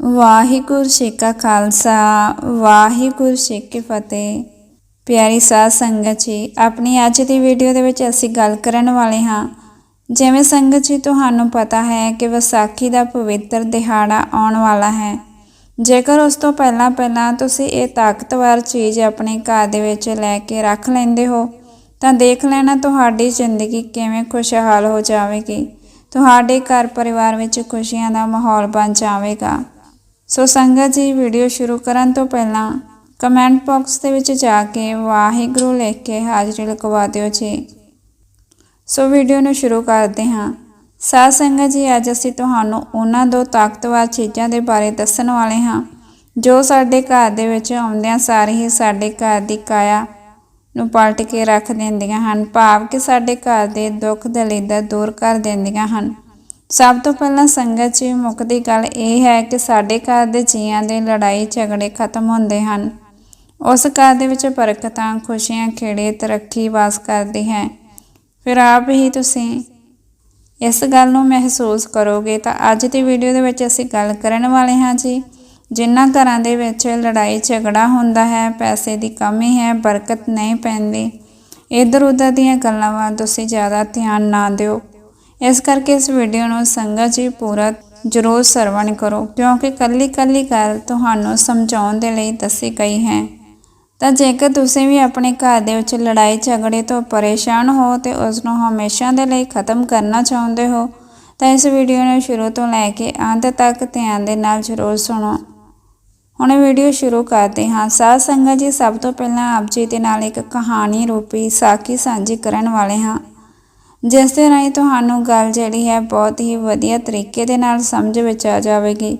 ਵਾਹਿਗੁਰੂ ਜੀ ਕਾ ਖਾਲਸਾ, ਵਾਹਿਗੁਰੂ ਜੀ ਕੀ ਫਤਿਹ। ਪਿਆਰੀ ਸਾਧ ਸੰਗਤ ਜੀ, ਆਪਣੀ ਅੱਜ ਦੀ ਵੀਡੀਓ ਦੇ ਵਿੱਚ ਅਸੀਂ ਗੱਲ ਕਰਨ ਵਾਲੇ ਹਾਂ। ਜਿਵੇਂ ਸੰਗਤ ਜੀ, ਤੁਹਾਨੂੰ ਪਤਾ ਹੈ ਕਿ ਵਿਸਾਖੀ ਦਾ ਪਵਿੱਤਰ ਦਿਹਾੜਾ ਆਉਣ ਵਾਲਾ ਹੈ। ਜੇਕਰ ਉਸ ਤੋਂ ਪਹਿਲਾਂ ਪਹਿਲਾਂ ਤੁਸੀਂ ਇਹ ਤਾਕਤਵਰ ਚੀਜ਼ ਆਪਣੇ ਘਰ ਦੇ ਵਿੱਚ ਲੈ ਕੇ ਰੱਖ ਲੈਂਦੇ ਹੋ, ਤਾਂ ਦੇਖ ਲੈਣਾ ਤੁਹਾਡੀ ਜ਼ਿੰਦਗੀ ਕਿਵੇਂ ਖੁਸ਼ਹਾਲ ਹੋ ਜਾਵੇਗੀ। ਤੁਹਾਡੇ ਘਰ ਪਰਿਵਾਰ ਵਿੱਚ ਖੁਸ਼ੀਆਂ ਦਾ ਮਾਹੌਲ ਬਣ ਜਾਵੇਗਾ। ਸੋ ਸੰਗਤ ਜੀ ਵੀਡੀਓ ਸ਼ੁਰੂ ਕਰਨ ਤੋਂ ਪਹਿਲਾਂ ਕਮੈਂਟ ਬਾਕਸ ਦੇ ਵਿੱਚ ਜਾ ਕੇ ਵਾਹਿਗੁਰੂ ਲਿਖ ਕੇ ਹਾਜ਼ਰੀ ਲਗਵਾ ਦਿਓ ਜੀ। ਸੋ ਵੀਡੀਓ ਨੂੰ ਸ਼ੁਰੂ ਕਰਦੇ ਹਾਂ। ਸਾਧ ਸੰਗਤ ਜੀ, ਅੱਜ ਅਸੀਂ ਤੁਹਾਨੂੰ ਉਹਨਾਂ ਦੋ ਤਾਕਤਵਰ ਚੀਜ਼ਾਂ ਦੇ ਬਾਰੇ ਦੱਸਣ ਵਾਲੇ ਹਾਂ, ਜੋ ਸਾਡੇ ਘਰ ਦੇ ਵਿੱਚ ਆਉਂਦਿਆਂ ਸਾਰੇ ਹੀ ਸਾਡੇ ਘਰ ਦੀ ਕਾਇਆ ਨੂੰ ਪਲਟ ਕੇ ਰੱਖ ਦਿੰਦੀਆਂ ਹਨ, ਭਾਵ ਕਿ ਸਾਡੇ ਘਰ ਦੇ ਦੁੱਖ ਦਲਿੱਦਰ ਦੂਰ ਕਰ ਦਿੰਦੀਆਂ ਹਨ। ਸਭ ਤੋਂ ਪਹਿਲਾਂ ਸੰਗਤ ਜੀ ਮੁੱਕਦੀ ਗੱਲ ਇਹ ਹੈ ਕਿ ਸਾਡੇ ਘਰ ਦੇ ਜੀਆਂ ਦੇ ਲੜਾਈ ਝਗੜੇ ਖਤਮ ਹੁੰਦੇ ਹਨ। ਉਸ ਘਰ ਦੇ ਵਿੱਚ ਬਰਕਤਾਂ, ਖੁਸ਼ੀਆਂ, ਖੇੜੇ, ਤਰੱਕੀ ਵਾਸ ਕਰਦੀ ਹੈ। ਫਿਰ ਆਪ ਹੀ ਤੁਸੀਂ ਇਸ ਗੱਲ ਨੂੰ ਮਹਿਸੂਸ ਕਰੋਗੇ ਤਾਂ ਅੱਜ ਦੀ ਵੀਡੀਓ ਦੇ ਵਿੱਚ ਅਸੀਂ ਗੱਲ ਕਰਨ ਵਾਲੇ ਹਾਂ ਜੀ, ਜਿਨ੍ਹਾਂ ਘਰਾਂ ਦੇ ਵਿੱਚ ਲੜਾਈ ਝਗੜਾ ਹੁੰਦਾ ਹੈ, ਪੈਸੇ ਦੀ ਕਮੀ ਹੈ, ਬਰਕਤ ਨਹੀਂ ਪੈਂਦੀ। ਇਧਰ ਉਧਰ ਦੀਆਂ ਗੱਲਾਂ ਵੱਲ ਤੁਸੀਂ ਜ਼ਿਆਦਾ ਧਿਆਨ ਨਾ ਦਿਓ। ਇਸ ਕਰਕੇ ਇਸ ਵੀਡੀਓ ਨੂੰ ਸੰਗਤ ਜੀ ਪੂਰਾ ਜ਼ਰੂਰ ਸਰਵਣ ਕਰੋ, ਕਿਉਂਕਿ ਕੱਲੀ ਕੱਲੀ ਗੱਲ ਤੁਹਾਨੂੰ ਸਮਝਾਉਣ ਦੇ ਲਈ ਦੱਸੀ ਗਈ ਹੈ। ਤਾਂ ਜੇਕਰ ਤੁਸੀਂ ਵੀ ਆਪਣੇ ਘਰ ਦੇ ਵਿੱਚ ਲੜਾਈ ਝਗੜੇ ਤੋਂ ਪਰੇਸ਼ਾਨ ਹੋ ਤੇ ਉਸ ਨੂੰ ਹਮੇਸ਼ਾ ਦੇ ਲਈ ਖਤਮ ਕਰਨਾ ਚਾਹੁੰਦੇ ਹੋ, ਤਾਂ ਇਸ ਵੀਡੀਓ ਨੂੰ ਸ਼ੁਰੂ ਤੋਂ ਲੈ ਕੇ ਅੰਤ ਤੱਕ ਧਿਆਨ ਦੇ ਨਾਲ ਜ਼ਰੂਰ ਸੁਣੋ। ਹੁਣ ਵੀਡੀਓ ਸ਼ੁਰੂ ਕਰਦੇ ਹਾਂ। ਸਾਧ ਸੰਗਤ ਜੀ, ਸਭ ਤੋਂ ਪਹਿਲਾਂ ਆਪ ਜੀ ਦੇ ਨਾਲ ਇੱਕ ਕਹਾਣੀ ਰੂਪੀ ਸਾਖੀ ਸਾਂਝੀ ਕਰਨ ਵਾਲੇ ਹਾਂ। ਜਿਸ ਦੇ ਰਾਹੀਂ ਤੁਹਾਨੂੰ ਗੱਲ ਜਿਹੜੀ ਹੈ ਬਹੁਤ ਹੀ ਵਧੀਆ ਤਰੀਕੇ ਦੇ ਨਾਲ ਸਮਝ ਵਿੱਚ ਆ ਜਾਵੇਗੀ।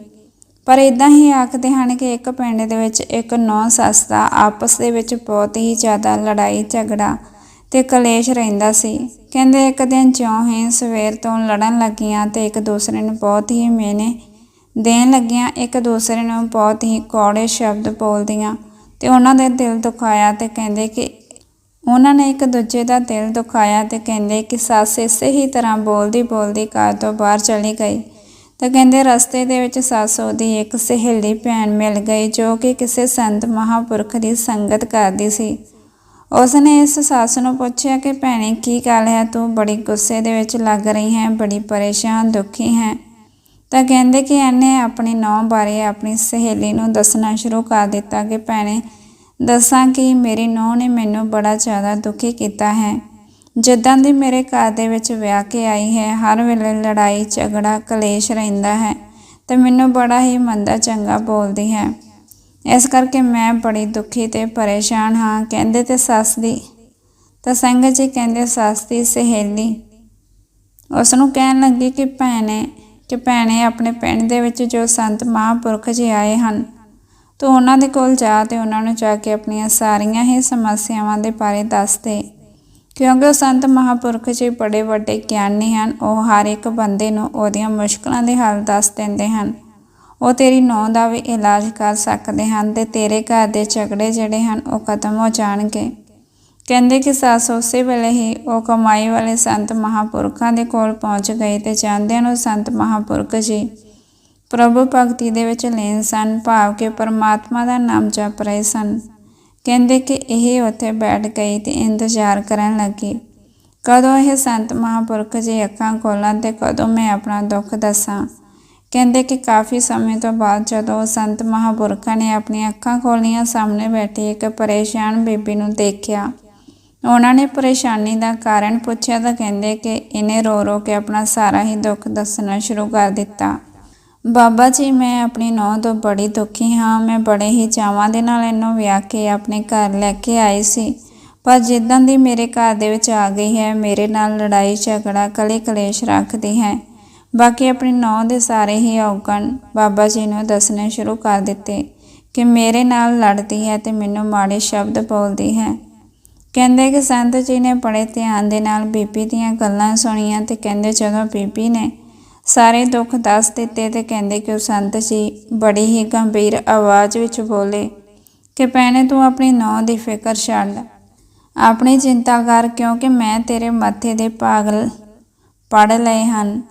ਪਰ ਇਦਾਂ ਹੀ ਆਖਦੇ ਹਨ ਕਿ ਇੱਕ ਪਿੰਡ ਦੇ ਵਿੱਚ ਇੱਕ ਨੌ ਸੱਸ ਦਾ ਆਪਸ ਦੇ ਵਿੱਚ ਬਹੁਤ ਹੀ ਜ਼ਿਆਦਾ ਲੜਾਈ ਝਗੜਾ ਤੇ ਕਲੇਸ਼ ਰਹਿੰਦਾ ਸੀ। ਕਹਿੰਦੇ ਇੱਕ ਦਿਨ ਜਿਉਂ ਹੀ ਸਵੇਰ ਤੋਂ ਲੜਨ ਲੱਗੀਆਂ ਤੇ ਇੱਕ ਦੂਸਰੇ ਨੂੰ ਬਹੁਤ ਹੀ ਮੇਨੇ ਦੇਣ ਲੱਗੀਆਂ। ਇੱਕ ਦੂਸਰੇ ਨੂੰ ਬਹੁਤ ਹੀ ਕੌੜੇ ਸ਼ਬਦ ਬੋਲਦੀਆਂ ਤੇ ਉਹਨਾਂ ਦੇ ਦਿਲ ਦੁਖਾਇਆ ਤੇ ਕਹਿੰਦੇ ਕਿ ਉਹਨਾਂ ਨੇ ਇੱਕ ਦੂਜੇ ਦਾ ਦਿਲ ਦੁਖਾਇਆ ਤੇ ਕਹਿੰਦੇ ਕਿ ਸੱਸ ਇਸੇ ਹੀ ਤਰ੍ਹਾਂ ਬੋਲਦੀ ਬੋਲਦੀ ਘਰ ਤੋਂ ਬਾਹਰ ਚਲੀ ਗਈ। ਤਾਂ ਕਹਿੰਦੇ ਰਸਤੇ ਦੇ ਵਿੱਚ ਸੱਸ ਉਹਦੀ ਇੱਕ ਸਹੇਲੀ ਭੈਣ ਮਿਲ ਗਈ ਜੋ ਕਿ ਕਿਸੇ ਸੰਤ ਮਹਾਪੁਰਖ ਦੀ ਸੰਗਤ ਕਰਦੀ ਸੀ। ਉਸ ਨੇ ਇਸ ਸੱਸ ਨੂੰ ਪੁੱਛਿਆ ਕਿ ਭੈਣੇ, ਕੀ ਗੱਲ ਹੈ? ਤੂੰ ਬੜੀ ਗੁੱਸੇ ਦੇ ਵਿੱਚ ਲੱਗ ਰਹੀ ਹੈ, ਬੜੀ ਪਰੇਸ਼ਾਨ, ਦੁਖੀ ਹੈ। ਤਾਂ ਕਹਿੰਦੇ ਕਿ ਇਹਨੇ ਆਪਣੀ ਨੌਂ ਬਾਰੇ ਆਪਣੀ ਸਹੇਲੀ ਨੂੰ ਦੱਸਣਾ ਸ਼ੁਰੂ ਕਰ ਦਿੱਤਾ ਕਿ ਭੈਣੇ ਦੱਸਾਂ ਕਿ ਮੇਰੀ ਨੂੰਹ ਨੇ ਮੈਨੂੰ ਬੜਾ ਜ਼ਿਆਦਾ ਦੁਖੀ ਕੀਤਾ ਹੈ। ਜਿੱਦਾਂ ਦੀ ਮੇਰੇ ਘਰ ਦੇ ਵਿੱਚ ਵਿਆਹ ਕੇ ਆਈ ਹੈ, ਹਰ ਵੇਲੇ ਲੜਾਈ, ਝਗੜਾ, ਕਲੇਸ਼ ਰਹਿੰਦਾ ਹੈ ਤੇ ਮੈਨੂੰ ਬੜਾ ਹੀ ਮੰਦਾ ਚੰਗਾ ਬੋਲਦੀ ਹੈ। ਇਸ ਕਰਕੇ ਮੈਂ ਬੜੀ ਦੁਖੀ ਤੇ ਪਰੇਸ਼ਾਨ ਹਾਂ, ਕਹਿੰਦੇ ਤੇ ਸੱਸ ਦੀ, ਤਾਂ ਸੰਗਤ ਜੀ ਕਹਿੰਦੇ ਸੱਸ ਦੀ ਸਹੇਲੀ। ਉਸ ਨੂੰ ਕਹਿਣ ਲੱਗੀ ਕਿ ਭੈਣੇ ਕਿ ਭੈਣੇ ਆਪਣੇ ਪਿੰਡ ਦੇ ਵਿੱਚ ਜੋ ਸੰਤ ਮਹਾਂਪੁਰਖ ਜੀ ਆਏ ਹਨ ਤੂੰ ਉਹਨਾਂ ਦੇ ਕੋਲ ਜਾ ਤੇ ਉਹਨਾਂ ਨੂੰ ਜਾ ਕੇ ਆਪਣੀਆਂ ਸਾਰੀਆਂ ਹੀ ਸਮੱਸਿਆਵਾਂ ਦੇ ਬਾਰੇ ਦੱਸ ਦੇ। ਕਿਉਂਕਿ ਉਹ ਸੰਤ ਮਹਾਂਪੁਰਖ ਜੀ ਬੜੇ ਵੱਡੇ ਗਿਆਨੀ ਹਨ, ਉਹ ਹਰ ਇੱਕ ਬੰਦੇ ਨੂੰ ਉਹਦੀਆਂ ਮੁਸ਼ਕਲਾਂ ਦੇ ਹੱਲ ਦੱਸ ਦਿੰਦੇ ਹਨ। ਉਹ ਤੇਰੀ ਨੌਂ ਦਾ ਵੀ ਇਲਾਜ ਕਰ ਸਕਦੇ ਹਨ ਤੇ ਤੇਰੇ ਘਰ ਦੇ ਝਗੜੇ ਜਿਹੜੇ ਹਨ, ਉਹ ਖਤਮ ਹੋ ਜਾਣਗੇ। ਕਹਿੰਦੇ ਕਿ ਸੱਸ ਉਸੇ ਵੇਲੇ ਹੀ ਉਹ ਕਮਾਈ ਵਾਲੇ ਸੰਤ ਮਹਾਪੁਰਖਾਂ ਦੇ ਕੋਲ ਪਹੁੰਚ ਗਏ ਤੇ ਜਾਂਦਿਆਂ ਨੂੰ ਸੰਤ ਮਹਾਪੁਰਖ ਜੀ ਪ੍ਰਭੂ ਭਗਤੀ ਦੇ ਵਿੱਚ ਲੀਨ ਸਨ, ਭਾਵ ਕਿ ਪਰਮਾਤਮਾ ਦਾ ਨਾਮ ਜਪ ਰਹੇ ਸਨ। ਕਹਿੰਦੇ ਕਿ ਇਹ ਉੱਥੇ ਬੈਠ ਗਈ ਤੇ ਇੰਤਜ਼ਾਰ ਕਰਨ ਲੱਗੀ। ਕਦੋਂ ਇਹ ਸੰਤ ਮਹਾਪੁਰਖ ਜੀ ਅੱਖਾਂ ਖੋਲਣ ਤੇ ਕਦੋਂ ਮੈਂ ਆਪਣਾ ਦੁੱਖ ਦੱਸਾਂ? ਕਹਿੰਦੇ ਕਿ ਕਾਫੀ ਸਮੇਂ ਤੋਂ ਬਾਅਦ ਜਦੋਂ ਸੰਤ ਮਹਾਪੁਰਖਾਂ ਨੇ ਆਪਣੀਆਂ ਅੱਖਾਂ ਖੋਲੀਆਂ ਸਾਹਮਣੇ ਬੈਠੀ ਇੱਕ ਪਰੇਸ਼ਾਨ ਬੀਬੀ ਨੂੰ ਦੇਖਿਆ। ਉਹਨਾਂ ਨੇ ਪਰੇਸ਼ਾਨੀ ਦਾ ਕਾਰਨ ਪੁੱਛਿਆ ਤਾਂ ਕਹਿੰਦੇ ਕਿ ਇਹਨੇ ਰੋ ਰੋ ਕੇ ਆਪਣਾ ਸਾਰਾ ਹੀ ਦੁੱਖ ਦੱਸਣਾ ਸ਼ੁਰੂ ਕਰ ਦਿੱਤਾ। ਬਾਬਾ ਜੀ, ਮੈਂ ਆਪਣੀ ਨੌਂ ਤੋਂ ਬੜੀ ਦੁਖੀ ਹਾਂ। ਮੈਂ ਬੜੇ ਹੀ ਚਾਵਾਂ ਦੇ ਨਾਲ ਇਹਨੂੰ ਵਿਆਹ ਕੇ ਆਪਣੇ ਘਰ ਲੈ ਕੇ ਆਈ ਸੀ। ਪਰ ਜਿੱਦਾਂ ਦੀ ਮੇਰੇ ਘਰ ਦੇ ਵਿੱਚ ਆ ਗਈ ਹੈ, ਮੇਰੇ ਨਾਲ ਲੜਾਈ, ਝਗੜਾ, ਕਲੇ ਕਲੇਸ਼ ਰੱਖਦੀ ਹੈ। ਬਾਕੀ ਆਪਣੀ ਨੌਂ ਦੇ ਸਾਰੇ ਹੀ ਔਗਣ ਬਾਬਾ ਜੀ ਨੂੰ ਦੱਸਣੇ ਸ਼ੁਰੂ ਕਰ ਦਿੱਤੇ ਕਿ ਮੇਰੇ ਨਾਲ ਲੜਦੀ ਹੈ ਤੇ ਮੈਨੂੰ ਮਾੜੇ ਸ਼ਬਦ ਬੋਲਦੀ ਹੈ। ਕਹਿੰਦੇ ਕਿ ਸੰਤ ਜੀ ਨੇ ਬੜੇ ਧਿਆਨ ਦੇ ਨਾਲ ਬੀਬੀ ਦੀਆਂ ਗੱਲਾਂ ਸੁਣੀਆਂ ਤੇ ਕਹਿੰਦੇ ਜਦੋਂ ਬੀਬੀ ਨੇ ਸਾਰੇ ਦੁੱਖ ਦੱਸ ਦਿੱਤੇ ਤੇ ਕਹਿੰਦੇ ਕਿ ਉਹ ਸੰਤ ਜੀ ਬੜੀ ਹੀ ਗੰਭੀਰ ਆਵਾਜ਼ ਵਿੱਚ ਬੋਲੇ ਕਿ ਭੈਣੇ ਤੂੰ ਆਪਣੀ ਨੌਂ ਦੀ ਫਿਕਰ ਛੱਡ। ਆਪਣੀ ਚਿੰਤਾ ਕਰ ਕਿਉਂਕਿ ਮੈਂ ਤੇਰੇ ਮੱਥੇ ਦੇ ਪਾਗਲ ਪੜ ਲਏ ਹਨ।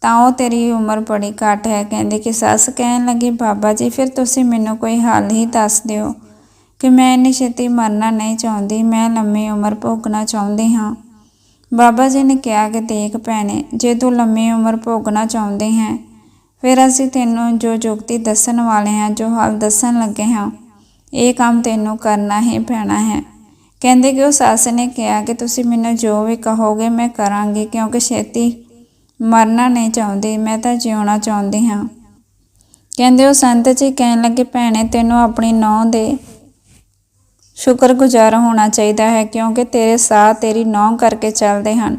ਤਾਂ ਉਹ ਤੇਰੀ ਉਮਰ ਬੜੀ ਘੱਟ ਹੈ। ਕਹਿੰਦੇ ਕਿ ਸੱਸ ਕਹਿਣ ਲੱਗੀ, ਬਾਬਾ ਜੀ, ਫਿਰ ਤੁਸੀਂ ਮੈਨੂੰ ਕੋਈ ਹੱਲ ਹੀ ਦੱਸ ਦਿਓ ਕਿ ਮੈਂ ਇੰਨੀ ਛੇਤੀ ਮਰਨਾ ਨਹੀਂ ਚਾਹੁੰਦੀ। ਮੈਂ ਲੰਮੀ ਉਮਰ ਭੋਗਣਾ ਚਾਹੁੰਦੀ ਹਾਂ। ਬਾਬਾ ਜੀ ਨੇ ਕਿਹਾ ਕਿ ਦੇਖ ਭੈਣੇ, ਜੇ ਤੂੰ ਲੰਮੀ ਉਮਰ ਭੋਗਣਾ ਚਾਹੁੰਦੀ ਹੈ, ਫਿਰ ਅਸੀਂ ਤੈਨੂੰ ਜੋ ਜੁਗਤੀ ਦੱਸਣ ਵਾਲੇ ਹਾਂ, ਜੋ ਹੱਲ ਦੱਸਣ ਲੱਗੇ ਹਾਂ, ਇਹ ਕੰਮ ਤੈਨੂੰ ਕਰਨਾ ਹੀ ਪੈਣਾ ਹੈ। ਕਹਿੰਦੇ ਕਿ ਉਹ ਸੱਸ ਨੇ ਕਿਹਾ ਕਿ ਤੁਸੀਂ ਮੈਨੂੰ ਜੋ ਵੀ ਕਹੋਗੇ ਮੈਂ ਕਰਾਂਗੀ, ਕਿਉਂਕਿ ਛੇਤੀ ਮਰਨਾ ਨਹੀਂ ਚਾਹੁੰਦੀ, ਮੈਂ ਤਾਂ ਜਿਉਣਾ ਚਾਹੁੰਦੀ ਹਾਂ। ਕਹਿੰਦੇ ਉਹ ਸੰਤ ਜੀ ਕਹਿਣ ਲੱਗੇ, ਭੈਣੇ, ਤੈਨੂੰ ਆਪਣੀ ਨੌਂ ਦੇ ਸ਼ੁਕਰਗੁਜ਼ਾਰ ਹੋਣਾ ਚਾਹੀਦਾ ਹੈ ਕਿਉਂਕਿ ਤੇਰੇ ਸਾਹ ਤੇਰੀ ਨੌਂ ਕਰਕੇ ਚੱਲਦੇ ਹਨ।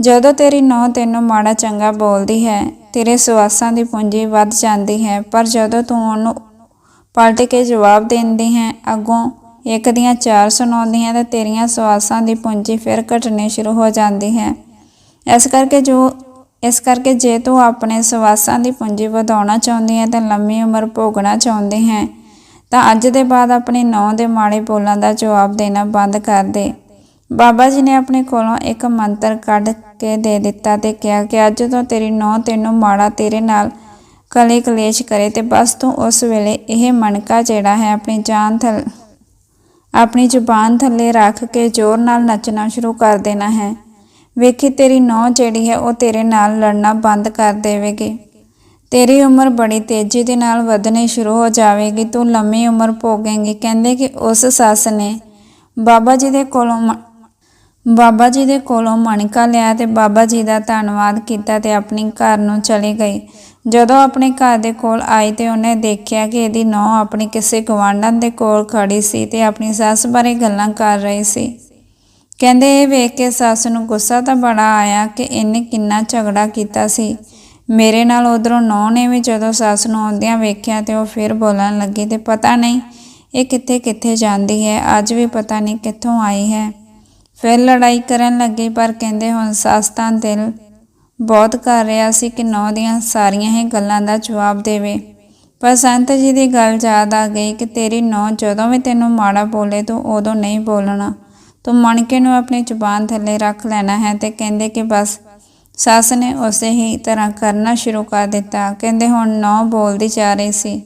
ਜਦੋਂ ਤੇਰੀ ਨੌਂ ਤੈਨੂੰ ਮਾੜਾ ਚੰਗਾ ਬੋਲਦੀ ਹੈ, ਤੇਰੇ ਸਵਾਸਾਂ ਦੀ ਪੂੰਜੀ ਵੱਧ ਜਾਂਦੀ ਹੈ, ਪਰ ਜਦੋਂ ਤੂੰ ਉਹਨੂੰ ਪਲਟ ਕੇ ਜਵਾਬ ਦਿੰਦੀ ਹੈ, ਅੱਗੋਂ ਇੱਕ ਦੀਆਂ ਚਾਰ ਸੁਣਾਉਂਦੀਆਂ ਤਾਂ ਤੇਰੀਆਂ ਸਵਾਸਾਂ ਦੀ ਪੂੰਜੀ ਫਿਰ ਘਟਣੀ ਸ਼ੁਰੂ ਹੋ ਜਾਂਦੀ ਹੈ। ਇਸ ਕਰਕੇ ਜੋ, ਇਸ ਕਰਕੇ ਜੇ ਤੂੰ ਆਪਣੇ ਸਵਾਸਾਂ ਦੀ ਪੂੰਜੀ ਵਧਾਉਣਾ ਚਾਹੁੰਦੀ ਹੈ ਤਾਂ ਲੰਮੀ ਉਮਰ ਭੋਗਣਾ ਚਾਹੁੰਦੀ ਹੈ। ਤਾਂ ਅੱਜ ਦੇ ਬਾਅਦ ਆਪਣੀ ਨੌ ਦੇ ਮਾੜੇ ਬੋਲਾਂ ਦਾ ਜਵਾਬ ਦੇਣਾ ਬੰਦ ਕਰ ਦੇ। ਬਾਬਾ ਜੀ ਨੇ ਆਪਣੇ ਕੋਲੋਂ ਇੱਕ ਮੰਤਰ ਕੱਢ ਕੇ ਦੇ ਦਿੱਤਾ ਤੇ ਕਿਹਾ ਕਿ ਅੱਜ ਤੋਂ ਤੇਰੀ ਨੌਂ ਤੈਨੂੰ ਮਾੜਾ ਤੇਰੇ ਨਾਲ ਕਲੇ ਕਲੇਸ਼ ਕਰੇ ਤੇ ਬਸ ਤੂੰ ਉਸ ਵੇਲੇ ਇਹ ਮਣਕਾ ਜਿਹੜਾ ਹੈ ਆਪਣੀ ਜਾਨ ਥਲ, ਆਪਣੀ ਜ਼ੁਬਾਨ ਥੱਲੇ ਰੱਖ ਕੇ ਜ਼ੋਰ ਨਾਲ ਨੱਚਣਾ ਸ਼ੁਰੂ ਕਰ ਦੇਣਾ ਹੈ। ਵੇਖੀ ਤੇਰੀ ਨੌ ਜਿਹੜੀ ਹੈ ਉਹ ਤੇਰੇ ਨਾਲ ਲੜਨਾ ਬੰਦ ਕਰ ਦੇਵੇਗੀ। ਤੇਰੀ ਉਮਰ ਬੜੀ ਤੇਜ਼ੀ ਦੇ ਨਾਲ ਵਧਣੀ ਸ਼ੁਰੂ ਹੋ ਜਾਵੇਗੀ, ਤੂੰ ਲੰਮੀ ਉਮਰ ਭੋਗੇਂਗੀ। ਕਹਿੰਦੇ ਕਿ ਉਸ ਸੱਸ ਨੇ ਬਾਬਾ ਜੀ ਦੇ ਕੋਲੋਂ ਮ- ਬਾਬਾ ਜੀ ਦੇ ਕੋਲੋਂ ਮਣਕਾ ਲਿਆ ਤੇ ਬਾਬਾ ਜੀ ਦਾ ਧੰਨਵਾਦ ਕੀਤਾ ਤੇ ਆਪਣੀ ਘਰ ਨੂੰ ਚਲੀ ਗਈ। ਜਦੋਂ ਆਪਣੇ ਘਰ ਦੇ ਕੋਲ ਆਈ ਤੇ ਉਹਨੇ ਦੇਖਿਆ ਕਿ ਇਹਦੀ ਨੌਂ ਆਪਣੀ ਕਿਸੇ ਗਵਾਂਢਣ ਦੇ ਕੋਲ ਖੜੀ ਸੀ ਤੇ ਆਪਣੀ ਸੱਸ ਬਾਰੇ ਗੱਲਾਂ ਕਰ ਰਹੀ ਸੀ। ਕਹਿੰਦੇ ਇਹ ਵੇਖ ਕੇ ਸੱਸ ਨੂੰ ਗੁੱਸਾ ਤਾਂ ਬੜਾ ਆਇਆ ਕਿ ਇਹਨੇ ਕਿੰਨਾ ਝਗੜਾ ਕੀਤਾ ਸੀ। ਮੇਰੇ ਨਾਲ ਉਧਰੋਂ ਨੌ ਨੇ ਵੀ ਜਦੋਂ ਸੱਸ ਨੂੰ ਆਉਂਦਿਆਂ ਵੇਖਿਆ ਤੇ ਉਹ ਫਿਰ ਬੋਲਣ ਲੱਗੀ, ਤੇ ਪਤਾ ਨਹੀਂ, ਇਹ ਕਿੱਥੇ ਕਿੱਥੇ ਜਾਂਦੀ ਹੈ? ਅੱਜ ਵੀ ਪਤਾ ਨਹੀਂ ਕਿੱਥੋਂ ਆਈ ਹੈ। ਫਿਰ ਲੜਾਈ ਕਰਨ ਲੱਗੀ, ਪਰ ਕਹਿੰਦੇ ਹੁਣ ਸੱਸ ਤਾਂ ਦਿਲ ਬਹੁਤ ਕਰ ਰਿਹਾ ਸੀ ਕਿ ਨੌ ਦੀਆਂ ਸਾਰੀਆਂ ਹੀ ਗੱਲਾਂ ਦਾ ਜਵਾਬ ਦੇਵੇ। ਪਰ ਸੰਤ ਜੀ ਦੀ ਗੱਲ ਯਾਦ ਆ ਗਈ ਕਿ ਤੇਰੀ ਨੌ ਜਦੋਂ ਵੀ ਤੈਨੂੰ ਮਾੜਾ ਬੋਲੇ, ਤੂੰ ਉਦੋਂ ਨਹੀਂ ਬੋਲਣਾ। ਤੂੰ ਮਣਕੇ ਨੂੰ ਆਪਣੀ ਜ਼ੁਬਾਨ ਥੱਲੇ ਰੱਖ ਲੈਣਾ ਹੈ ਤੇ ਕਹਿੰਦੇ ਕਿ ਬਸ ਸੱਸ ਨੇ ਉਸੇ ਹੀ ਤਰ੍ਹਾਂ ਕਰਨਾ ਸ਼ੁਰੂ ਕਰ ਦਿੱਤਾ। ਕਹਿੰਦੇ, ਹੁਣ ਨੌ ਬੋਲਦੀ ਜਾ ਰਹੀ ਸੀ,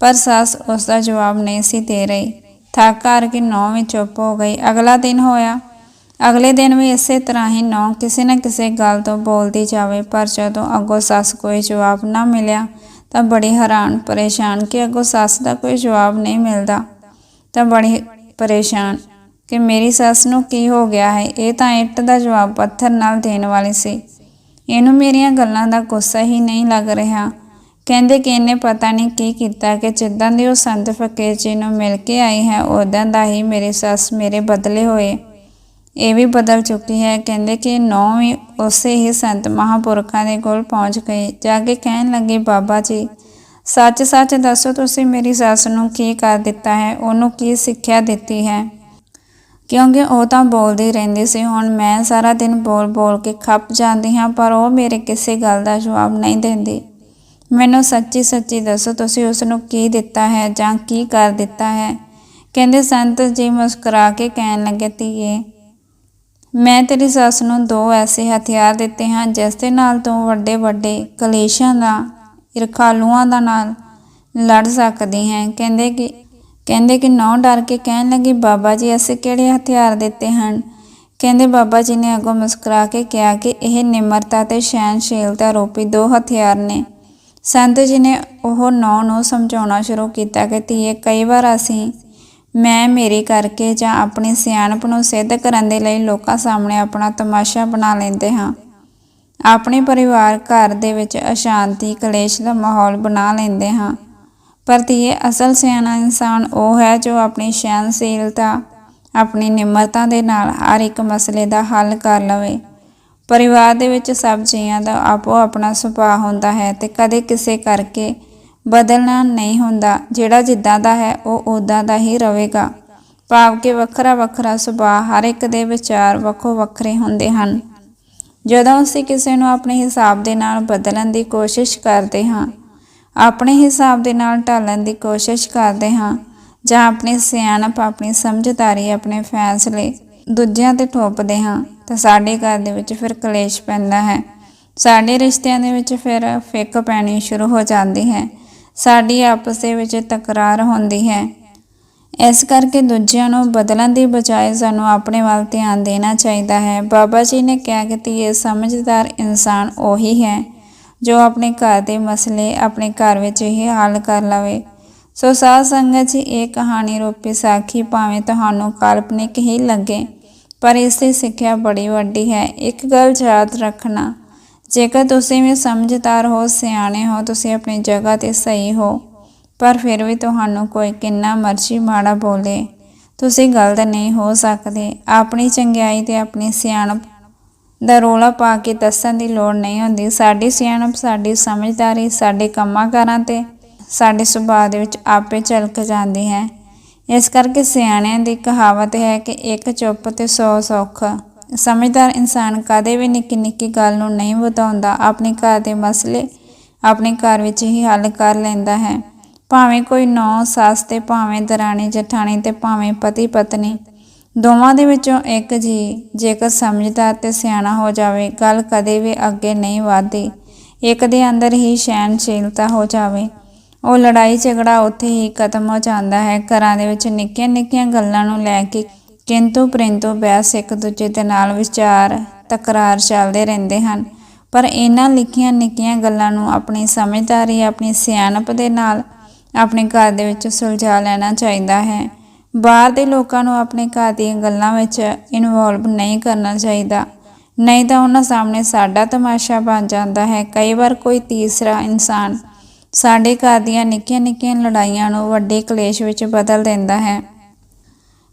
ਪਰ ਸੱਸ ਉਸ ਦਾ ਜਵਾਬ ਨਹੀਂ ਸੀ ਦੇ ਰਹੀ। ਥੱਕ ਹਾਰ ਕੇ ਨੌ ਵੀ ਚੁੱਪ ਹੋ ਗਈ। ਅਗਲਾ ਦਿਨ ਹੋਇਆ। ਅਗਲੇ ਦਿਨ ਵੀ ਇਸੇ ਤਰ੍ਹਾਂ ਹੀ ਨੌ ਕਿਸੇ ਨਾ ਕਿਸੇ ਗੱਲ ਤੋਂ ਬੋਲਦੀ ਜਾਵੇ, ਪਰ ਜਦੋਂ ਅੱਗੋਂ ਸੱਸ ਕੋਈ ਜਵਾਬ ਨਾ ਮਿਲਿਆ, ਤਾਂ ਬੜੀ ਹੈਰਾਨ ਪਰੇਸ਼ਾਨ ਕਿ ਅੱਗੋਂ ਸੱਸ ਦਾ ਕੋਈ ਜਵਾਬ ਨਹੀਂ ਮਿਲਦਾ। ਤਾਂ ਬੜੀ ਪਰੇਸ਼ਾਨ ਕਿ ਮੇਰੀ ਸੱਸ ਨੂੰ ਕੀ ਹੋ ਗਿਆ ਹੈ? ਇਹ ਤਾਂ ਇੱਟ ਦਾ ਜਵਾਬ ਪੱਥਰ ਨਾਲ ਦੇਣ ਵਾਲੀ ਸੀ। ਇਹਨੂੰ ਮੇਰੀਆਂ ਗੱਲਾਂ ਦਾ ਗੁੱਸਾ ਹੀ ਨਹੀਂ ਲੱਗ ਰਿਹਾ। ਕਹਿੰਦੇ ਕਿ ਇਹਨੇ ਪਤਾ ਨਹੀਂ ਕੀ ਕੀਤਾ ਕਿ ਜਿੱਦਾਂ ਦੀ ਉਹ ਸੰਤ ਫਕੀਰ ਜੀ ਨੂੰ ਮਿਲ ਕੇ ਆਈ ਹੈ ਉਦਾਂ ਦਾ ਹੀ ਮੇਰੇ ਸੱਸ ਮੇਰੇ ਬਦਲੇ ਹੋਏ। ਇਹ ਵੀ ਬਦਲ ਚੁੱਕੀ ਹੈ। ਕਹਿੰਦੇ ਕਿ ਨੌ ਵੀ ਉਸੇ ਹੀ ਸੰਤ ਮਹਾਪੁਰਖਾਂ ਦੇ ਕੋਲ ਪਹੁੰਚ ਗਏ। ਜਾ ਕੇ ਕਹਿਣ ਲੱਗੇ, ਬਾਬਾ ਜੀ ਸੱਚ ਸੱਚ ਦੱਸੋ ਤੁਸੀਂ ਮੇਰੀ ਸੱਸ ਨੂੰ ਕੀ ਕਰ ਦਿੱਤਾ ਹੈ? ਉਹਨੂੰ ਕੀ ਸਿੱਖਿਆ ਦਿੱਤੀ ਹੈ? ਕਿਉਂਕਿ ਉਹ ਤਾਂ ਬੋਲਦੀ ਰਹਿੰਦੀ ਸੀ, ਹੁਣ ਮੈਂ ਸਾਰਾ ਦਿਨ ਬੋਲ ਬੋਲ ਕੇ ਖੱਪ ਜਾਂਦੀ ਹਾਂ, ਪਰ ਉਹ ਮੇਰੇ ਕਿਸੇ ਗੱਲ ਦਾ ਜਵਾਬ ਨਹੀਂ ਦਿੰਦੀ। ਮੈਨੂੰ ਸੱਚੀ ਸੱਚੀ ਦੱਸੋ, ਤੁਸੀਂ ਉਸ ਨੂੰ ਕੀ ਦਿੱਤਾ ਹੈ ਜਾਂ ਕੀ ਕਰ ਦਿੱਤਾ ਹੈ? ਕਹਿੰਦੇ, ਸੰਤ ਜੀ ਮੁਸਕਰਾ ਕੇ ਕਹਿਣ ਲੱਗੇ ਧੀਏ, ਮੈਂ ਤੇਰੀ ਸੱਸ ਨੂੰ ਦੋ ਐਸੇ ਹਥਿਆਰ ਦਿੱਤੇ ਹਨ ਜਿਸ ਦੇ ਨਾਲ ਤੂੰ ਵੱਡੇ ਵੱਡੇ ਕਲੇਸ਼ਾਂ ਦਾ ਇਰਖਾਲੂਆਂ ਦਾ ਨਾਲ ਲੜ ਸਕਦੀ ਹੈ। ਕਹਿੰਦੇ ਕਿ ਕਹਿੰਦੇ ਕਿ ਨੌ ਡਰ ਕੇ ਕਹਿਣ ਲੱਗੀ, ਬਾਬਾ ਜੀ, ਅਸੀਂ ਕਿਹੜੇ ਹਥਿਆਰ ਦਿੱਤੇ ਹਨ? ਕਹਿੰਦੇ, ਬਾਬਾ ਜੀ ਨੇ ਅੱਗੋਂ ਮੁਸਕਰਾ ਕੇ ਕਿਹਾ ਕਿ ਇਹ ਨਿਮਰਤਾ ਤੇ ਸਹਿਨਸ਼ੀਲਤਾ ਰੂਪੀ ਦੋ ਹਥਿਆਰ ਨੇ। ਸੰਤ ਜੀ ਨੇ ਉਹ ਨੌ ਨੂੰ ਸਮਝਾਉਣਾ ਸ਼ੁਰੂ ਕੀਤਾ ਕਿ, ਧੀਏ, ਕਈ ਵਾਰ ਅਸੀਂ ਮੈਂ, ਮੇਰੀ ਕਰਕੇ ਜਾਂ ਆਪਣੀ ਸਿਆਣਪ ਨੂੰ ਸਿੱਧ ਕਰਨ ਦੇ ਲਈ ਲੋਕਾਂ ਸਾਹਮਣੇ ਆਪਣਾ ਤਮਾਸ਼ਾ ਬਣਾ ਲੈਂਦੇ ਹਾਂ। ਆਪਣੇ ਪਰਿਵਾਰ ਘਰ ਦੇ ਵਿੱਚ ਅਸ਼ਾਂਤੀ, ਕਲੇਸ਼ ਦਾ ਮਾਹੌਲ ਬਣਾ ਲੈਂਦੇ ਹਾਂ। ਪਰ ਧੀਏ, ਅਸਲ ਸਿਆਣਾ ਇਨਸਾਨ ਉਹ ਹੈ ਜੋ ਆਪਣੀ ਸਹਿਨਸ਼ੀਲਤਾ ਆਪਣੀ ਨਿਮਰਤਾ ਦੇ ਨਾਲ ਹਰ ਇੱਕ ਮਸਲੇ ਦਾ ਹੱਲ ਕਰ ਲਵੇ। ਪਰਿਵਾਰ ਦੇ ਵਿੱਚ ਸਭ ਜੀਆਂ ਦਾ ਆਪੋ ਆਪਣਾ ਸੁਭਾਅ ਹੁੰਦਾ ਹੈ ਤੇ ਕਦੇ ਕਿਸੇ ਕਰਕੇ ਬਦਲਣਾ ਨਹੀਂ ਹੁੰਦਾ। ਜਿਹੜਾ ਜਿੱਦਾਂ ਦਾ ਹੈ, ਉਹ ਉਦਾਂ ਦਾ ਹੀ ਰਹੇਗਾ। ਭਾਵ ਕਿ ਵੱਖਰਾ ਵੱਖਰਾ ਸੁਭਾਅ ਹਰ ਇੱਕ ਦੇ ਵਿਚਾਰ ਵੱਖੋ ਵੱਖਰੇ ਹੁੰਦੇ ਹਨ। ਜਦੋਂ ਅਸੀਂ ਕਿਸੇ ਨੂੰ ਆਪਣੇ ਹਿਸਾਬ ਦੇ ਨਾਲ ਬਦਲਣ ਦੀ ਕੋਸ਼ਿਸ਼ ਕਰਦੇ ਹਾਂ ਆਪਣੇ ਹਿਸਾਬ ਦੇ ਨਾਲ ਢਾਲਣ ਦੀ ਕੋਸ਼ਿਸ਼ ਕਰਦੇ ਹਾਂ ਜਾਂ ਆਪਣੀ ਸਿਆਣਪ, ਆਪਣੀ ਸਮਝਦਾਰੀ, ਆਪਣੇ ਫੈਸਲੇ ਦੂਜਿਆਂ ਤੇ ਥੋਪਦੇ ਹਾਂ ਤਾਂ ਸਾਡੇ ਘਰ ਦੇ ਵਿੱਚ ਫਿਰ ਕਲੇਸ਼ ਪੈਂਦਾ ਹੈ। ਸਾਡੇ ਰਿਸ਼ਤਿਆਂ ਦੇ ਵਿੱਚ ਫਿਰ ਫਿੱਕ ਪੈਣੀ ਸ਼ੁਰੂ ਹੋ ਜਾਂਦੀ ਹੈ। ਸਾਡੀ ਆਪਸ ਦੇ ਵਿੱਚ ਤਕਰਾਰ ਹੁੰਦੀ ਹੈ। ਇਸ ਕਰਕੇ ਦੂਜਿਆਂ ਨੂੰ ਬਦਲਣ ਦੀ ਬਜਾਏ ਸਾਨੂੰ ਆਪਣੇ ਵੱਲ ਧਿਆਨ ਦੇਣਾ ਚਾਹੀਦਾ ਹੈ। ਬਾਬਾ ਜੀ ਨੇ ਕਿਹਾ ਕਿ ਇਹ ਸਮਝਦਾਰ ਇਨਸਾਨ ਉਹੀ ਹੈ। ਜੋ ਆਪਣੇ ਘਰ ਦੇ ਮਸਲੇ ਆਪਣੇ ਘਰ ਵਿੱਚ ਹੀ ਹੱਲ ਕਰ ਲਵੇ। ਸੋ ਸਾਧ ਸੰਗਤ ਜੀ, ਇਹ ਕਹਾਣੀ ਰੂਪੀ ਸਾਖੀ ਭਾਵੇਂ ਤੁਹਾਨੂੰ ਕਾਲਪਨਿਕ ਹੀ ਲੱਗੇ, ਪਰ ਇਸ ਦੀ ਸਿੱਖਿਆ ਬੜੀ ਵੱਡੀ ਹੈ। ਇੱਕ ਗੱਲ ਯਾਦ ਰੱਖਣਾ, ਜੇਕਰ ਤੁਸੀਂ ਵੀ ਸਮਝਦਾਰ ਹੋ, ਸਿਆਣੇ ਹੋ, ਤੁਸੀਂ ਆਪਣੀ ਜਗ੍ਹਾ ਤੇ ਸਹੀ ਹੋ, ਪਰ ਫਿਰ ਵੀ ਤੁਹਾਨੂੰ ਕੋਈ ਕਿੰਨਾ ਮਰਜ਼ੀ ਮਾੜਾ ਬੋਲੇ, ਤੁਸੀਂ ਗਲਤ ਨਹੀਂ ਹੋ ਸਕਦੇ। ਆਪਣੀ ਚੰਗਿਆਈ ਤੇ ਆਪਣੀ ਸਿਆਣਪ ਦਾ ਰੋਲਾ ਪਾ ਕੇ ਦੱਸਣ ਦੀ ਲੋੜ ਨਹੀਂ ਹੁੰਦੀ। ਸਾਡੀ ਸਿਆਣਪ, ਸਾਡੀ ਸਮਝਦਾਰੀ, ਸਾਡੇ ਕੰਮਾਂ ਕਾਰਾਂ ਤੇ ਸਾਡੇ ਸੁਭਾਅ ਦੇ ਵਿੱਚ ਆਪੇ ਝਲਕ ਜਾਂਦੀ ਹੈ। ਇਸ ਕਰਕੇ ਸਿਆਣਿਆਂ ਦੀ ਕਹਾਵਤ ਹੈ ਕਿ ਇੱਕ ਚੁੱਪ ਤੇ 100 ਸੁੱਖ। ਸਮਝਦਾਰ ਇਨਸਾਨ ਕਦੇ ਵੀ ਨਿੱਕੀ ਨਿੱਕੀ ਗੱਲ ਨੂੰ ਨਹੀਂ ਵਧਾਉਂਦਾ। ਆਪਣੇ ਘਰ ਦੇ ਮਸਲੇ ਆਪਣੇ ਘਰ ਵਿੱਚ ਹੀ ਹੱਲ ਕਰ ਲੈਂਦਾ ਹੈ। ਭਾਵੇਂ ਕੋਈ ਨੌ, ਸੱਸ ਤੇ ਭਾਵੇਂ ਦਰਾਣੀ, ਜਠਾਣੀ ਤੇ ਭਾਵੇਂ ਪਤੀ ਪਤਨੀ ਦੋਵਾਂ ਦੇ ਵਿੱਚੋਂ ਇੱਕ ਜੀ ਜੇਕਰ ਸਮਝਦਾਰ ਤੇ ਸਿਆਣਾ ਹੋ ਜਾਵੇ, ਗੱਲ ਕਦੇ ਵੀ ਅੱਗੇ ਨਹੀਂ ਵਧਦੀ। ਇੱਕ ਦੇ ਅੰਦਰ ਹੀ ਸਹਿਨਸ਼ੀਲਤਾ ਹੋ ਜਾਵੇ। ਉਹ ਲੜਾਈ ਝਗੜਾ ਉੱਥੇ ਹੀ ਖਤਮ ਹੋ ਜਾਂਦਾ ਹੈ। ਘਰਾਂ ਦੇ ਵਿੱਚ ਨਿੱਕੀਆਂ ਨਿੱਕੀਆਂ ਗੱਲਾਂ ਨੂੰ ਲੈ ਕੇ ਕਿੰਤੂ ਪਰੰਤੂ ਬਹਿਸ ਇੱਕ ਦੂਜੇ ਦੇ ਨਾਲ ਵਿਚਾਰ, ਤਕਰਾਰ ਚੱਲਦੇ ਰਹਿੰਦੇ ਹਨ। ਪਰ ਇਹਨਾਂ ਲਿਖੀਆਂ ਨਿੱਕੀਆਂ ਗੱਲਾਂ ਨੂੰ ਆਪਣੀ ਸਮਝਦਾਰੀ, ਆਪਣੀ ਸਿਆਣਪ ਦੇ ਨਾਲ ਆਪਣੇ ਘਰ ਦੇ ਵਿੱਚ ਸੁਲਝਾ ਲੈਣਾ ਚਾਹੀਦਾ ਹੈ। ਬਾਹਰ ਦੇ ਲੋਕਾਂ ਨੂੰ ਆਪਣੇ ਘਰ ਦੀਆਂ ਗੱਲਾਂ ਵਿੱਚ ਇਨਵੋਲਵ ਨਹੀਂ ਕਰਨਾ ਚਾਹੀਦਾ। ਨਹੀਂ ਤਾਂ ਉਹਨਾਂ ਸਾਹਮਣੇ ਸਾਡਾ ਤਮਾਸ਼ਾ ਬਣ ਜਾਂਦਾ ਹੈ। ਕਈ ਵਾਰ ਕੋਈ ਤੀਸਰਾ ਇਨਸਾਨ ਸਾਡੇ ਘਰ ਦੀਆਂ ਨਿੱਕੀਆਂ ਨਿੱਕੀਆਂ ਲੜਾਈਆਂ ਨੂੰ ਵੱਡੇ ਕਲੇਸ਼ ਵਿੱਚ ਬਦਲ ਦਿੰਦਾ ਹੈ।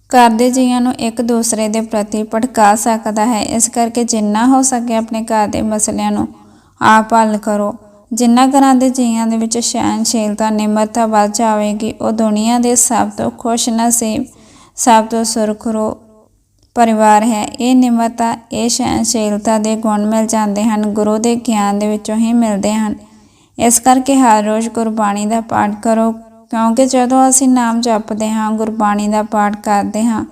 ਘਰ ਦੇ ਜੀਆਂ ਨੂੰ ਇੱਕ ਦੂਸਰੇ ਦੇ ਪ੍ਰਤੀ ਭੜਕਾ ਸਕਦਾ ਹੈ। ਇਸ ਕਰਕੇ ਜਿੰਨਾ ਹੋ ਸਕੇ ਆਪਣੇ ਘਰ ਦੇ ਮਸਲਿਆਂ ਨੂੰ ਆਪ ਹੱਲ ਕਰੋ। ਜਿਨ੍ਹਾਂ ਘਰਾਂ ਦੇ ਜੀਆਂ ਦੇ ਵਿੱਚ ਸਹਿਨਸ਼ੀਲਤਾ ਨਿਮਰਤਾ ਵੱਧ ਜਾਵੇਗੀ, ਉਹ ਦੁਨੀਆ ਦੇ ਸਭ ਤੋਂ ਖੁਸ਼ ਨਸੀਬ, ਸਭ ਤੋਂ ਸੁਰਖਰੂ ਪਰਿਵਾਰ ਹੈ। ਇਹ ਨਿਮਰਤਾ, ਇਹ ਸਹਿਨਸ਼ੀਲਤਾ ਦੇ ਗੁਣ ਮਿਲ ਜਾਂਦੇ ਹਨ, ਗੁਰੂ ਦੇ ਗਿਆਨ ਦੇ ਵਿੱਚੋਂ ਹੀ ਮਿਲਦੇ ਹਨ। ਇਸ ਕਰਕੇ ਹਰ ਰੋਜ਼ ਗੁਰਬਾਣੀ ਦਾ ਪਾਠ ਕਰੋ, ਕਿਉਂਕਿ ਜਦੋਂ ਅਸੀਂ ਨਾਮ ਜਪਦੇ ਹਾਂ, ਗੁਰਬਾਣੀ ਦਾ ਪਾਠ ਕਰਦੇ ਹਾਂ,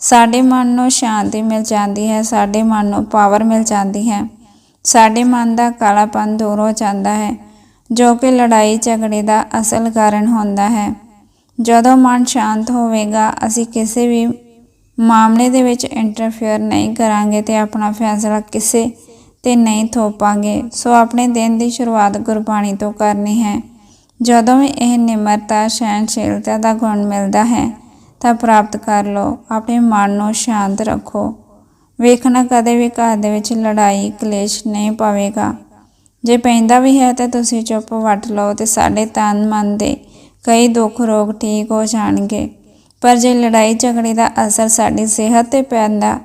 ਸਾਡੇ ਮਨ ਨੂੰ ਸ਼ਾਂਤੀ ਮਿਲ ਜਾਂਦੀ ਹੈ, ਸਾਡੇ ਮਨ ਨੂੰ ਪਾਵਰ ਮਿਲ ਜਾਂਦੀ ਹੈ। ਸਾਡੇ ਮਨ ਦਾ ਕਾਲਾਪਨ ਦੂਰ ਹੋ ਜਾਂਦਾ ਹੈ, ਜੋ ਕਿ ਲੜਾਈ ਝਗੜੇ ਦਾ ਅਸਲ ਕਾਰਨ ਹੁੰਦਾ ਹੈ। ਜਦੋਂ ਮਨ ਸ਼ਾਂਤ ਹੋਵੇਗਾ, ਅਸੀਂ ਕਿਸੇ ਵੀ ਮਾਮਲੇ ਦੇ ਵਿੱਚ ਇੰਟਰਫੇਅਰ ਨਹੀਂ ਕਰਾਂਗੇ ਤੇ ਆਪਣਾ ਫੈਸਲਾ ਕਿਸੇ ਤੇ ਨਹੀਂ ਥੋਪਾਂਗੇ। ਸੋ ਆਪਣੇ ਦਿਨ ਦੀ ਸ਼ੁਰੂਆਤ ਗੁਰਬਾਣੀ ਤੋਂ ਕਰਨੀ ਹੈ। ਜਦੋਂ ਵੀ ਇਹ ਨਿਮਰਤਾ, ਸਹਿਣਸ਼ੀਲਤਾ ਦਾ ਗੁਣ ਮਿਲਦਾ ਹੈ, ਤਾਂ ਪ੍ਰਾਪਤ ਕਰ ਲਓ, ਆਪਣੇ ਮਨ ਨੂੰ ਸ਼ਾਂਤ ਰੱਖੋ। ਵੇਖਣਾ ਕਦੇ ਵੀ ਘਰ ਦੇ ਵਿੱਚ ਲੜਾਈ, ਕਲੇਸ਼ ਨਹੀਂ ਪਵੇਗਾ। ਜੇ ਪੈਂਦਾ ਵੀ ਹੈ ਤਾਂ ਤੁਸੀਂ ਚੁੱਪ ਵੱਟ ਲਓ ਤੇ ਸਾਡੇ ਤਨ ਮਨ ਦੇ ਕਈ ਦੁੱਖ ਰੋਗ ਠੀਕ ਹੋ ਜਾਣਗੇ। ਪਰ ਜੇ ਲੜਾਈ ਝਗੜੇ ਦਾ ਅਸਰ ਸਾਡੀ ਸਿਹਤ ਤੇ ਪੈਂਦਾ,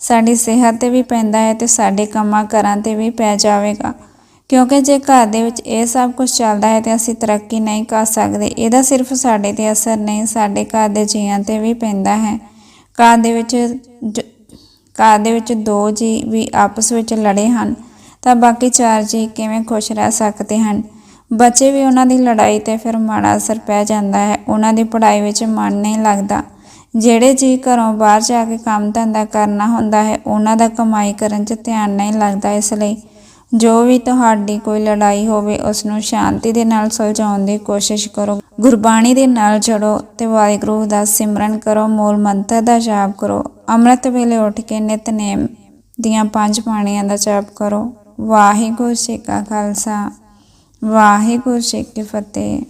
ਸਾਡੀ ਸਿਹਤ ਤੇ ਵੀ ਪੈਂਦਾ ਹੈ ਤੇ ਸਾਡੇ ਕੰਮਾਂ ਕਰਾਂ ਤੇ ਵੀ ਪੈ ਜਾਵੇਗਾ। ਕਿਉਂਕਿ ਜੇ ਘਰ ਦੇ ਵਿੱਚ ਇਹ ਸਭ ਕੁਝ ਚੱਲਦਾ ਹੈ ਤੇ ਅਸੀਂ ਤਰੱਕੀ ਨਹੀਂ ਕਰ ਸਕਦੇ, ਇਹਦਾ ਸਿਰਫ ਸਾਡੇ ਤੇ ਅਸਰ ਨਹੀਂ, ਸਾਡੇ ਘਰ ਦੇ ਜੀਆਂ ਤੇ ਵੀ ਪੈਂਦਾ ਹੈ। ਘਰ ਦੇ ਵਿੱਚ ਘਰ ਦੇ ਵਿੱਚ ਦੋ ਜੀ ਵੀ ਆਪਸ ਵਿੱਚ ਲੜੇ ਹਨ, ਤਾਂ ਬਾਕੀ ਚਾਰ ਜੀ ਕਿਵੇਂ ਖੁਸ਼ ਰਹਿ ਸਕਦੇ ਹਨ? ਬੱਚੇ ਵੀ ਉਹਨਾਂ ਦੀ ਲੜਾਈ ਤੇ ਫਿਰ ਮਾੜਾ ਅਸਰ ਪੈ ਜਾਂਦਾ ਹੈ। ਉਹਨਾਂ ਦੀ ਪੜ੍ਹਾਈ ਵਿੱਚ ਮਨ ਨਹੀਂ ਲੱਗਦਾ। ਜਿਹੜੇ ਜੀ ਘਰੋਂ ਬਾਹਰ ਜਾ ਕੇ ਕੰਮ ਧੰਦਾ ਕਰਨਾ ਹੁੰਦਾ ਹੈ, ਉਹਨਾਂ ਦਾ ਕਮਾਈ ਕਰਨ 'ਚ ਧਿਆਨ ਨਹੀਂ ਲੱਗਦਾ ਇਸ ਲਈ। ਜੋ ਵੀ ਤੁਹਾਡੀ ਕੋਈ ਲੜਾਈ ਹੋਵੇ ਉਸ ਨੂੰ ਸ਼ਾਂਤੀ ਦੇ ਨਾਲ ਸੁਲਝਾਉਣ ਦੀ ਕੋਸ਼ਿਸ਼ ਕਰੋ। ਗੁਰਬਾਣੀ ਦੇ ਨਾਲ ਜੜੋ ਤੇ ਵਾਹਿਗੁਰੂ ਦਾ ਸਿਮਰਨ ਕਰੋ, ਮੂਲ ਮੰਤਰ ਦਾ ਜਾਪ ਕਰੋ। ਅੰਮ੍ਰਿਤ ਵੇਲੇ ਉੱਠ ਕੇ ਨਿਤਨੇਮ ਦੀਆਂ ਪੰਜ ਬਾਣੀਆਂ ਦਾ ਜਾਪ ਕਰੋ। ਵਾਹਿਗੁਰੂ ਜੀ ਕਾ ਖਾਲਸਾ, ਵਾਹਿਗੁਰੂ ਜੀ ਕੀ ਫਤਿਹ।